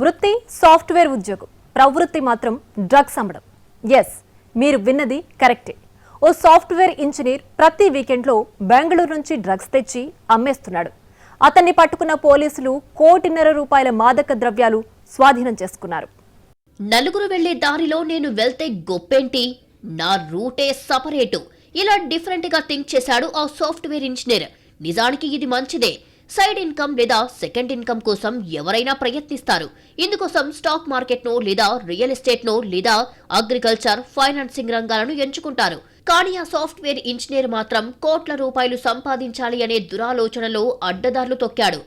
వృత్తి సాఫ్ట్వేర్ ఉద్యోగం. ప్రవృత్తి మాత్రం డ్రగ్స్ అమ్మడం ఎస్ మీరు విన్నది కరెక్టే. ఓ సాఫ్ట్వేర్ ఇంజనీర్ ప్రతి వీకెండ్లో బెంగళూరు నుంచి డ్రగ్స్ తెచ్చి అమ్మేస్తున్నాడు. అతన్ని పట్టుకున్న పోలీసులు కోటిన్నర రూపాయల మాదక ద్రవ్యాలు స్వాధీనం చేసుకున్నారు. నలుగురు వెళ్ళే దారిలో నేను వెళ్తే గొప్పేంటి? నా రూటే సపరేటు. ఇలా డిఫరెంట్గా థింక్ చేశాడు ఆ సాఫ్ట్వేర్ ఇంజనీర్. నిజానికి ఇది మంచిదే. సైడ్ ఇన్కమ్ లేదా సెకండ్ ఇన్కమ్ కోసం ఎవరైనా ప్రయత్నిస్తారు. ఇందుకోసం స్టాక్ మార్కెట్ను లేదా రియల్ ఎస్టేట్ను లేదా అగ్రికల్చర్ ఫైనాన్సింగ్ రంగాలను ఎంచుకుంటారు. కానీ ఆ సాఫ్ట్వేర్ ఇంజనీర్ మాత్రం కోట్ల రూపాయలు సంపాదించాలి అనే దురాలోచనలో అడ్డదారులు తొక్కాడు.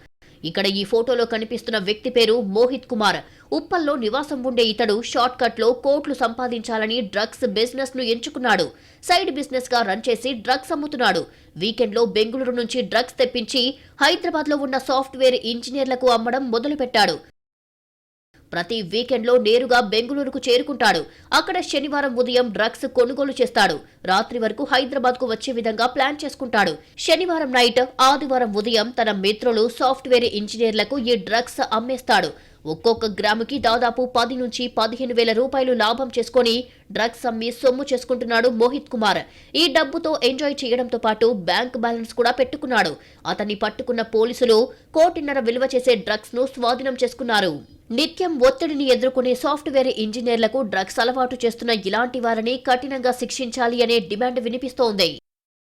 ఇక్కడ ఈ ఫోటోలో కనిపిస్తున్న వ్యక్తి పేరు మోహిత్ కుమార్. ఉప్పల్లో నివాసం ఉండే ఇతడు షార్ట్ కట్లో కోట్లు సంపాదించాలని డ్రగ్స్ బిజినెస్ను ఎంచుకున్నాడు. సైడ్ బిజినెస్గా రన్ చేసి డ్రగ్స్ అమ్ముతున్నాడు. వీకెండ్లో బెంగళూరు నుంచి డ్రగ్స్ తెప్పించి హైదరాబాద్లో ఉన్న సాఫ్ట్వేర్ ఇంజనీర్లకు అమ్మడం మొదలుపెట్టాడు. ప్రతి వీకెండ్లో నేరుగా బెంగళూరుకు చేరుకుంటాడు. అక్కడ శనివారం ఉదయం డ్రగ్స్ కొనుగోలు చేస్తాడు. రాత్రి వరకు హైదరాబాద్కు వచ్చే విధంగా ప్లాన్ చేసుకుంటాడు. శనివారం నైట్ ఆదివారం ఉదయం తన మిత్రులు సాఫ్ట్వేర్ ఇంజనీర్లకు ఈ డ్రగ్స్ అమ్మేస్తాడు. ఒక్కొక్క గ్రాముకి దాదాపు పది నుంచి పదిహేను వేల రూపాయలు లాభం చేసుకొని డ్రగ్స్ అమ్మి సొమ్ము చేసుకుంటున్నాడు మోహిత్ కుమార్. ఈ డబ్బుతో ఎంజాయ్ చేయడంతో పాటు బ్యాంక్ బ్యాలెన్స్ కూడా పెట్టుకున్నాడు. అతన్ని పట్టుకున్న పోలీసులు కోటిన్నర విలువ చేసే డ్రగ్స్ను స్వాధీనం చేసుకున్నారు. నిత్యం ఒత్తిడిని ఎదుర్కొనే సాఫ్ట్వేర్ ఇంజనీర్లకు డ్రగ్స్ అలవాటు చేస్తున్న ఇలాంటి వారిని కఠినంగా శిక్షించాలి అనే డిమాండ్ వినిపిస్తోంది.